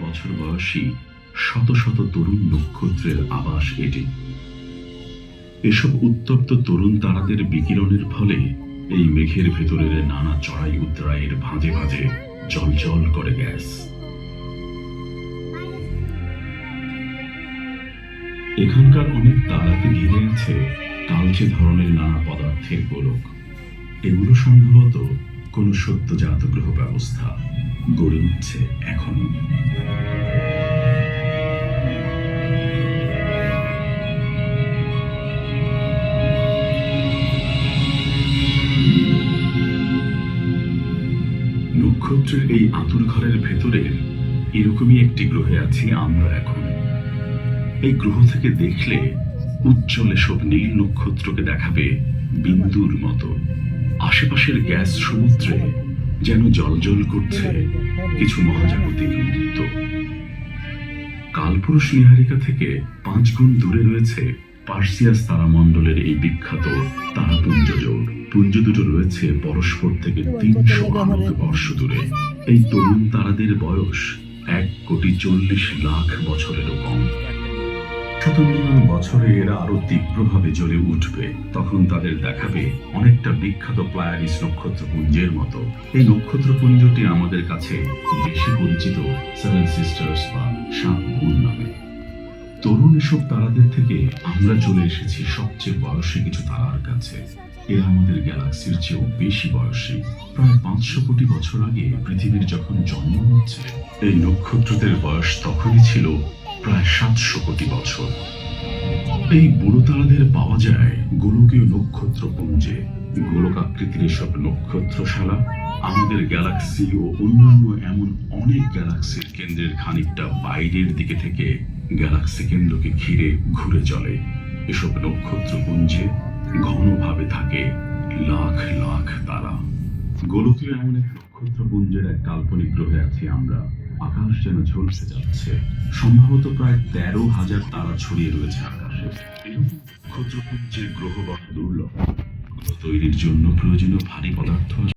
বছর বয়সী শত শত তরুণ নক্ষত্রের আবাস এটি। এসব উত্তপ্ত তরুণ তারাদের বিকিরণের ফলে এই মেঘের ভেতরের নানা চড়াই উত্তরায়ের ভাঁজে ভাঁজে জল জল করে গ্যাস। এখানকার অনেক তারাকে ঘিরে আছে কালচে ধরনের নানা পদার্থের গোলক। এগুলো সম্ভবত কোনো সদ্যজাত গ্রহ ব্যবস্থা গড়ে উঠছে এখনও। নক্ষত্রের এই আতুর ঘরের ভেতরের এরকমই একটি গ্রহে আছি আমরা এখন। এই গ্রহ থেকে দেখলে উজ্জ্বল এসব নীল নক্ষত্রকে দেখাবে বিন্দুর মতো। আশেপাশের গ্যাস সমুদ্রে যেন জলজল করছে কিছু মহাজাগতিক মুহূর্ত কালপুরুষ নিহারিকা থেকে পাঁচ গুণ দূরে রয়েছে পার্সিয়াস তারামণ্ডলের এই বিখ্যাত তারাপুঞ্জ জোড় পুঞ্জ দুটো রয়েছে পরস্পর থেকে তিনশো আলোক বর্ষ দূরে। এই তরুণ তারাদের বয়স এক কোটি চল্লিশ লাখ বছরেরও কম। বছরে এরা আরও তীব্রভাবে জ্বলে উঠবে, তখন তাদের দেখাবে অনেকটা বিখ্যাত প্লায়ারিস নক্ষত্রপুঞ্জের মতো। এই নক্ষত্রপুঞ্জটি আমাদের কাছে বেশি পরিচিত সেভেন সিস্টার্স বা সাত বোন নামে। তরুণ এসব তারাদের থেকে আমরা চলে এসেছি সবচেয়ে বয়সী কিছু তারার কাছে। এরা আমাদের গ্যালাক্সির চেয়েও বেশি বয়সী। প্রায় পাঁচশো কোটি বছর আগে পৃথিবীর যখন জন্ম হচ্ছে, এই নক্ষত্রদের বয়স তখনই ছিল প্রায় সাতশো কোটি বছর। এই বুড়ো তারাদের পাওয়া যায় গোলকীয় নক্ষত্র পুঞ্জে। গোলকাকৃতির এসব নক্ষত্রশালা আমাদের গ্যালাক্সি ও অন্যান্য এমন অনেক গ্যালাক্সির কেন্দ্রের খানিকটা বাইরের দিকে থেকে গ্যালাক্সি কেন্দ্রকে ঘিরে ঘুরে চলে। এসব নক্ষত্রপুঞ্জে ঘনভাবে থাকে লাখ লাখ তারা। গোলকীয় এমন এক নক্ষত্রপুঞ্জের এক কাল্পনিক গ্রহে আছি আমরা। আকাশ যেন ঝলসে যাচ্ছে। সম্ভবত প্রায় তেরো হাজার তারা ছড়িয়ে রয়েছে আকাশে। এরকম নক্ষত্রপুঞ্জের গ্রহ বড় দুর্লভ। গ্রহ তৈরির জন্য প্রয়োজনীয় ভারী পদার্থ